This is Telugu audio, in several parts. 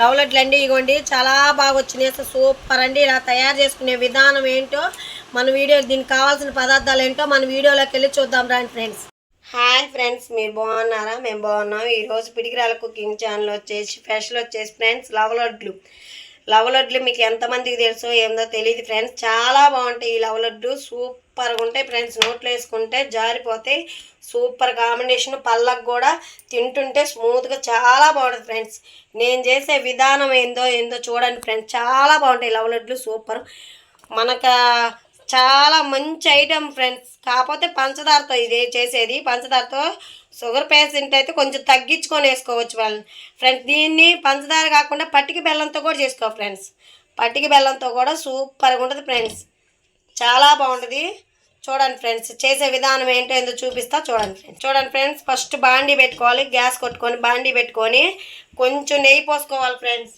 లవ్ అండి ఇగోండి. చాలా బాగా వచ్చినాయి అసలు సూపర్ అండి. ఇలా తయారు చేసుకునే విధానం ఏంటో మన వీడియో దీనికి కావాల్సిన పదార్థాలు ఏంటో మన వీడియోలోకి వెళ్ళి చూద్దాం రండి ఫ్రెండ్స్. హాయ్ ఫ్రెండ్స్ మీరు బాగున్నారా? మేము బాగున్నాం. ఈరోజు పిడికిరాల కుకింగ్ ఛానల్ వచ్చేసి స్పెషల్ వచ్చేసి ఫ్రెండ్స్ లవ్ లవ్ లడ్లు మీకు ఎంతమందికి తెలుసో ఏందో తెలియదు ఫ్రెండ్స్. చాలా బాగుంటాయి ఈ లవ్ లడ్డు. సూపర్గా ఉంటాయి ఫ్రెండ్స్. నోట్లో వేసుకుంటే జారిపోతాయి సూపర్ కాంబినేషన్. పళ్ళకు కూడా తింటుంటే స్మూత్గా చాలా బాగుంటుంది ఫ్రెండ్స్. నేను చేసే విధానం ఏందో ఏందో చూడండి ఫ్రెండ్స్. చాలా బాగుంటాయి లవ్ లడ్లు. సూపర్. మనకు చాలా మంచి ఐటమ్ ఫ్రెండ్స్ కాకపోతే పంచదారతో ఇది చేసేది. పంచదారతో షుగర్ పేషెంట్ అయితే కొంచెం తగ్గించుకొని వేసుకోవచ్చు వాళ్ళు ఫ్రెండ్స్ దీన్ని పంచదార కాకుండా పట్టిక బెల్లంతో కూడా చేసుకో ఫ్రెండ్స్ పట్టిక బెల్లంతో కూడా సూపర్గా ఉంటుంది ఫ్రెండ్స్ చాలా బాగుంటుంది. చూడండి ఫ్రెండ్స్ చేసే విధానం ఏంటో ఏందో చూపిస్తా. చూడండి ఫ్రెండ్స్ చూడండి ఫ్రెండ్స్ ఫస్ట్ బాండీ పెట్టుకోవాలి. గ్యాస్ కొట్టుకొని బాండీ పెట్టుకొని కొంచెం నెయ్యి పోసుకోవాలి ఫ్రెండ్స్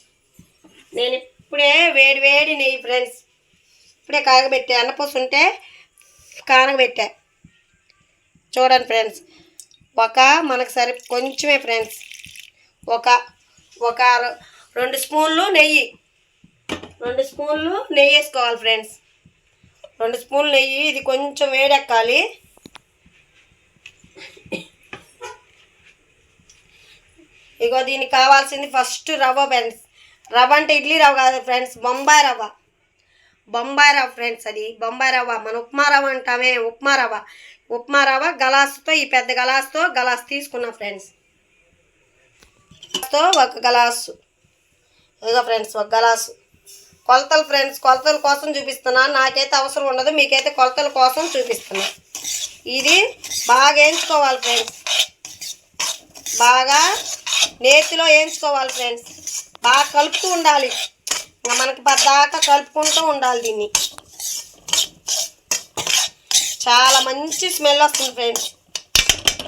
నేను ఇప్పుడే వేడి వేడి నెయ్యి ఫ్రెండ్స్ ఇప్పుడే కాగబెట్టే అన్నపూస ఉంటే కానగబెట్టా. చూడండి ఫ్రెండ్స్ ఒక మనకు సరి కొంచెమే ఫ్రెండ్స్ ఒక ఒక రెండు స్పూన్లు నెయ్యి రెండు స్పూన్లు నెయ్యి వేసుకోవాలి ఫ్రెండ్స్. రెండు స్పూన్లు నెయ్యి ఇది కొంచెం వేడెక్కాలి. ఇగో దీనికి కావాల్సింది ఫస్ట్ రవ్వ ఫ్రెండ్స్. రవ్వ అంటే ఇడ్లీ రవ్వ కాదు ఫ్రెండ్స్ బొంబాయి రవ్వ. బొంబాయి రవ్వ ఫ్రెండ్స్ అది. బొంబాయి రవ్వ మన ఉప్మా రవ్వ అంటామే ఉప్మా రవ్వ ఉప్మా రవ్వ గలాసుతో ఈ పెద్ద గలాసుతో గలాస్ తీసుకున్నా ఫ్రెండ్స్. తో ఒక గలాసు. ఇదిగో ఫ్రెండ్స్ ఒక గలాసు. కొలతలు ఫ్రెండ్స్ కొలతల కోసం చూపిస్తున్నా. నాకైతే అవసరం ఉండదు మీకైతే కొలతల కోసం చూపిస్తున్నా. ఇది బాగా వేయించుకోవాలి ఫ్రెండ్స్. బాగా నేతిలో వేయించుకోవాలి ఫ్రెండ్స్. బాగా కలుపుతూ ఉండాలి. ఇంకా మనకి పద్దాకా కలుపుకుంటూ ఉండాలి దీన్ని. చాలా మంచి స్మెల్ వస్తుంది ఫ్రెండ్స్.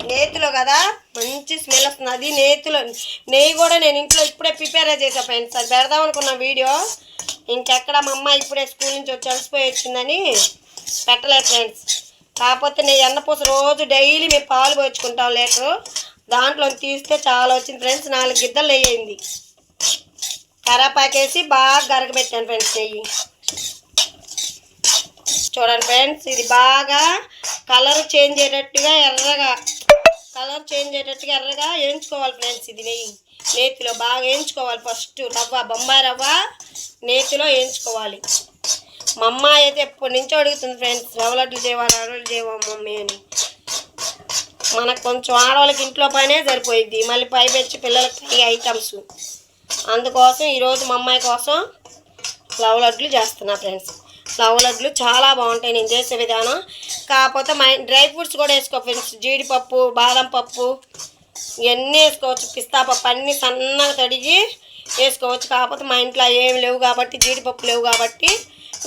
నేతిలో కదా మంచి స్మెల్ వస్తుంది. అది నేతిలో నెయ్యి కూడా నేను ఇంట్లో ఇప్పుడే ప్రిపేర్ చేసా ఫ్రెండ్స్. అది పెడదాం అనుకున్న వీడియో. ఇంకెక్కడ మా అమ్మ ఇప్పుడే స్కూల్ నుంచి వచ్చి అలసిపోయి వచ్చిందని పెట్టలేదు ఫ్రెండ్స్. కాకపోతే నేను ఎన్నపూస రోజు డైలీ మేము పాలు పోయించుకుంటాం లీటరు. దాంట్లో తీస్తే చాలా వచ్చింది ఫ్రెండ్స్. నాలుగు గిద్దలు అయ్యింది కరాపాకేసి బాగా గరగబెట్టాను ఫ్రెండ్స్ నెయ్యి చూడండి ఫ్రెండ్స్ ఇది బాగా కలర్ చేంజ్ అయ్యేటట్టుగా ఎర్రగా కలర్ చేంజ్ అయ్యేటట్టుగా ఎర్రగా వేయించుకోవాలి ఫ్రెండ్స్ ఇది నెయ్యి. నేతిలో బాగా వేయించుకోవాలి ఫస్ట్ రవ్వ బొంబాయి రవ్వ నేతిలో వేయించుకోవాలి. మా అమ్మ అయితే ఎప్పటి నుంచో అడుగుతుంది ఫ్రెండ్స్ రవ్వ లడ్డు చేయవా చేయవా మమ్మీ అని. మనకు కొంచెం ఆడవాళ్ళకి ఇంట్లో పనే సరిపోయిద్ది మళ్ళీ పై పెంచి పిల్లలకి ఐటమ్స్. అందుకోసం ఈరోజు మా అమ్మాయి కోసం లవ్ లడ్లు చేస్తున్నా ఫ్రెండ్స్. లవ్ లడ్లు చాలా బాగుంటాయి నేను చేసే విధానం. కాకపోతే మా డ్రై ఫ్రూట్స్ కూడా వేసుకో ఫ్రెండ్స్. జీడిపప్పు బాదం పప్పు ఇవన్నీ వేసుకోవచ్చు. పిస్తా పప్పు అన్నీ సన్నగా తడిగి వేసుకోవచ్చు. కాకపోతే మా ఇంట్లో ఏమి లేవు కాబట్టి జీడిపప్పు లేవు కాబట్టి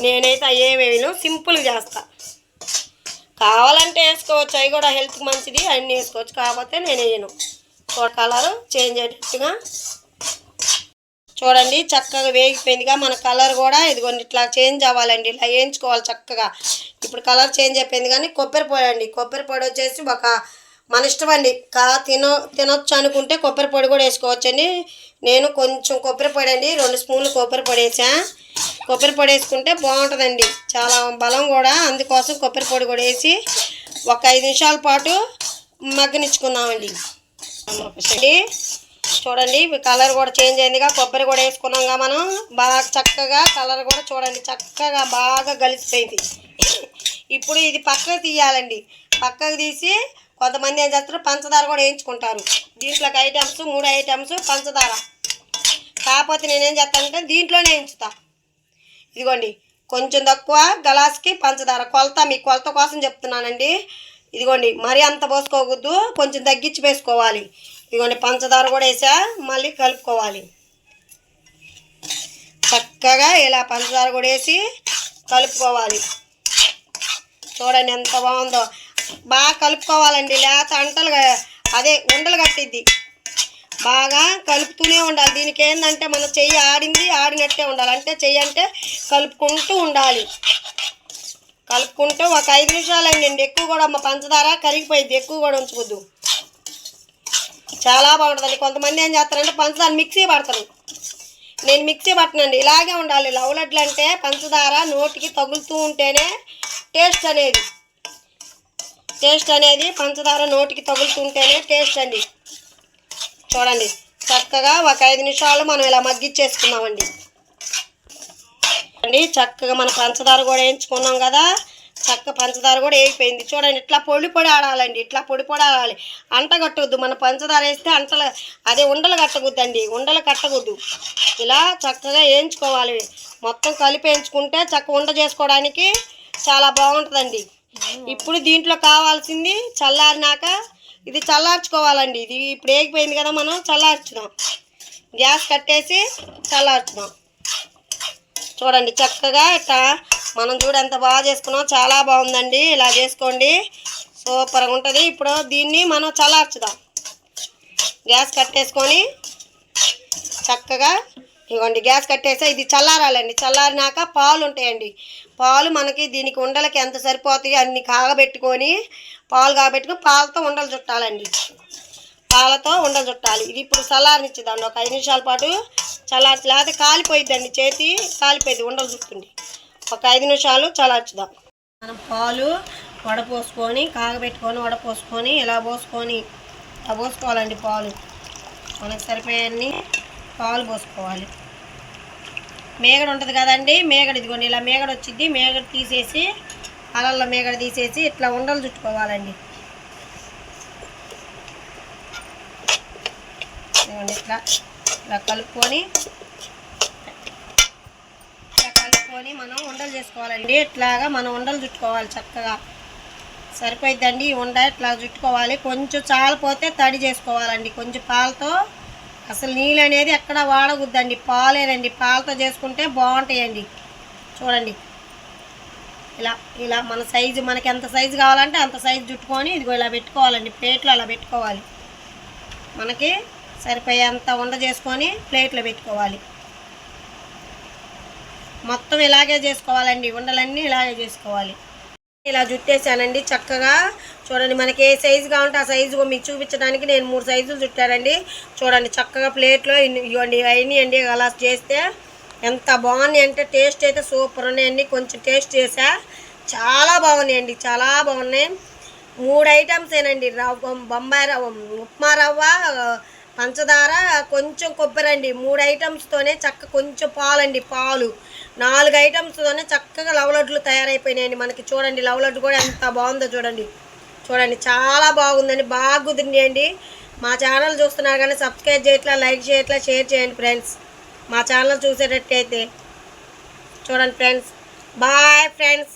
నేనైతే ఏమి వేయను. సింపుల్గా చేస్తా. కావాలంటే వేసుకోవచ్చు. అవి కూడా హెల్త్కి మంచిది. అన్నీ వేసుకోవచ్చు. కాకపోతే నేను వేయను. కలర్ చేంజ్ అయ్యేటట్టుగా చూడండి చక్కగా వేగిపోయిందిగా. మన కలర్ కూడా ఇదిగోండి ఇట్లా చేంజ్ అవ్వాలండి. ఇలా వేయించుకోవాలి చక్కగా. ఇప్పుడు కలర్ చేంజ్ అయిపోయింది కానీ కొబ్బరి పొడి అండి. కొబ్బరి పొడి వచ్చేసి ఒక మన ఇష్టం అండి. కా తినో తినొచ్చు అనుకుంటే కొబ్బరి పొడి కూడా వేసుకోవచ్చండి. నేను కొంచెం కొబ్బరి పొడి అండి. రెండు స్పూన్లు కొబ్బరి పొడి వేసా. కొబ్బరి పొడి వేసుకుంటే బాగుంటుందండి. చాలా బలం కూడా. అందుకోసం కొబ్బరి పొడి కూడా వేసి ఒక ఐదు నిమిషాల పాటు మగ్గనిచ్చుకుందామండి. అండి చూడండి. కలర్ కూడా చేంజ్ అయిందిగా. కొబ్బరి కూడా వేసుకున్నాంగా మనం. బాగా చక్కగా కలర్ కూడా చూడండి. చక్కగా బాగా కలిసిపోయింది ఇప్పుడు ఇది పక్కకు తీయాలండి. పక్కకు తీసి కొంతమంది ఏం చేస్తారు? పంచదార కూడా వేయించుకుంటారు. దీంట్లోకి ఐటమ్స్ మూడు ఐటమ్స్ పంచదార. కాకపోతే నేనేం చేస్తానంటే దీంట్లోనే వేయించుతా. ఇదిగోండి. కొంచెం తక్కువ గలాస్కి పంచదార. కొలత మీ కొలత కోసం చెప్తున్నానండి. ఇదిగోండి. మరీ అంత పోసుకోకూడదు. కొంచెం తగ్గించి వేసుకోవాలి. ఇదిగోండి పంచదార కూడా వేసా మళ్ళీ కలుపుకోవాలి. చక్కగా ఇలా పంచదార కూడా వేసి కలుపుకోవాలి. చూడండి ఎంత బాగుందో. బాగా కలుపుకోవాలండి లేత అంటలు అదే ఉండలు కట్టిద్ది. బాగా కలుపుతూనే ఉండాలి. దీనికి ఏంటంటే మన చెయ్యి ఆడింది ఆడినట్టే ఉండాలి. అంటే చెయ్యి అంటే కలుపుకుంటూ ఉండాలి. కలుపుకుంటూ ఒక ఐదు నిమిషాలు అయిందండి. ఎక్కువ కూడా మా పంచదార కరిగిపోయింది. ఎక్కువ కూడా ఉంచుకోద్దు. చాలా బాగుంటుందండి. కొంతమంది ఏం చేస్తారంటే పంచదార మిక్సీ పడతారు. నేను మిక్సీ పట్టనండి. ఇలాగే ఉండాలి. లవ్లడ్లు అంటే పంచదార నోటికి తగులుతూ ఉంటేనే టేస్ట్ అనేది టేస్ట్ అనేది పంచదార నోటికి తగులుతుంటేనే టేస్ట్ అండి. చూడండి. చక్కగా ఒక ఐదు నిమిషాలు మనం ఇలా మగ్గిచ్చేసుకున్నామండి అండి చక్కగా మన పంచదార కూడా వేయించుకున్నాం కదా. చక్క పంచదార కూడా వేగిపోయింది చూడండి ఇట్లా పొడి పొడి ఆడాలండి ఇట్లా పొడి పొడి ఆడాలి. అంట కట్టవద్దు మన పంచదార వేస్తే అంటల అదే ఉండలు కట్టకూడదండి ఉండలు కట్టకూడదు. ఇలా చక్కగా వేయించుకోవాలి. మొత్తం కలిపి వేయించుకుంటే చక్క ఉండ చేసుకోవడానికి చాలా బాగుంటుందండి. ఇప్పుడు దీంట్లో కావాల్సింది చల్లారినాక ఇది చల్లార్చుకోవాలండి. ఇది ఇప్పుడు వేగిపోయింది కదా మనం చల్లార్చుదాం. గ్యాస్ కట్టేసి చల్లార్చుదాం. చూడండి చక్కగా ఇట్లా మనం చూడు ఎంత బాగా చేసుకున్నాం. చాలా బాగుందండి. ఇలా చేసుకోండి. సూపర్గా ఉంటుంది. ఇప్పుడు దీన్ని మనం చల్లార్చుదాం. గ్యాస్ కట్టేసుకొని చక్కగా ఇవ్వండి గ్యాస్ కట్టేస్తే ఇది చల్లారాలండి. చల్లారినాక పాలు ఉంటాయండి. పాలు మనకి దీనికి ఉండలకి ఎంత సరిపోతాయి అన్ని కాగబెట్టుకొని పాలు కాగబెట్టుకొని పాలతో ఉండలు చుట్టాలండి. పాలతో ఉండలు చుట్టాలి. ఇది ఇప్పుడు చల్లారనిచ్చిదండి ఒక ఐదు నిమిషాల పాటు చల్లార్చి లేకపోతే కాలిపోయిద్దండి. చేతి కాలిపోయింది ఉండలు చుట్టుంది ఒక ఐదు నిమిషాలు చల్లార్చుదాం మనం పాలు వడపోసుకొని కాగబెట్టుకొని వడపోసుకొని ఇలా పోసుకొని ఇలా పోసుకోవాలండి పాలు. మనకు సరిపోయాన్ని పాలు పోసుకోవాలి. మేగడ ఉంటుంది కదండి మేగడ ఇదిగోండి ఇలా మేగడ వచ్చింది మేగడ తీసేసి అలల్లో మేగడ తీసేసి ఇట్లా ఉండలు చుట్టుకోవాలండి. ఇదిగోండి ఇట్లా ఇలా కలుపుకొని ఇట్లా మనం ఉండలు చేసుకోవాలండి. ఇట్లాగా మనం ఉండలు చుట్టుకోవాలి చక్కగా. సరిపోయిద్దండి ఈ ఉండ ఇట్లా చుట్టుకోవాలి? కొంచెం చాలిపోతే తడి చేసుకోవాలండి. కొంచెం పాలతో అసలు నీళ్ళు అనేది ఎక్కడ వాడకూడదండి. పాలేనండి. పాలతో చేసుకుంటే బాగుంటాయండి. చూడండి. ఇలా ఇలా మన సైజు మనకి ఎంత సైజు కావాలంటే అంత సైజు చుట్టుకొని ఇదిగో ఇలా పెట్టుకోవాలండి. ప్లేట్లో అలా పెట్టుకోవాలి. మనకి సరిపోయేంత ఉండ చేసుకొని ప్లేట్లో పెట్టుకోవాలి. మొత్తం ఇలాగే చేసుకోవాలండి. ఉండలన్నీ ఇలాగే చేసుకోవాలి. ఇలా జుట్టేసానండి చక్కగా. చూడండి మనకి ఏ సైజు కావాలంటే ఆ సైజు మీకు చూపించడానికి నేను మూడు సైజులు చుట్టానండి చూడండి చక్కగా ప్లేట్లో ఇవ్వండి అవన్నీ అండి అలా చేస్తే ఎంత బాగున్నాయి అంటే టేస్ట్ అయితే సూపర్ ఉన్నాయండి కొంచెం టేస్ట్ చేసా. చాలా బాగున్నాయండి చాలా బాగున్నాయి. మూడు ఐటమ్స్ ఏనండి రవ్వ బొంబాయి రవ్వ ఉప్మా రవ్వ పంచదార కొంచెం కొబ్బరి అండి. మూడు ఐటమ్స్తోనే చక్క కొంచెం పాలండి పాలు. నాలుగు ఐటమ్స్తోనే చక్కగా లవ్ లడ్లు తయారైపోయినాయండి మనకి. చూడండి లవ్ లడ్డు కూడా ఎంత బాగుందో చూడండి. చూడండి చాలా బాగుందండి. బాగా కుదిరినాయండి. మా ఛానల్ చూస్తున్నారు కానీ సబ్స్క్రైబ్ చేయట్లా లైక్ చేయట్లా షేర్ చేయండి ఫ్రెండ్స్ మా ఛానల్ చూసేటట్టయితే. చూడండి ఫ్రెండ్స్ బాయ్ ఫ్రెండ్స్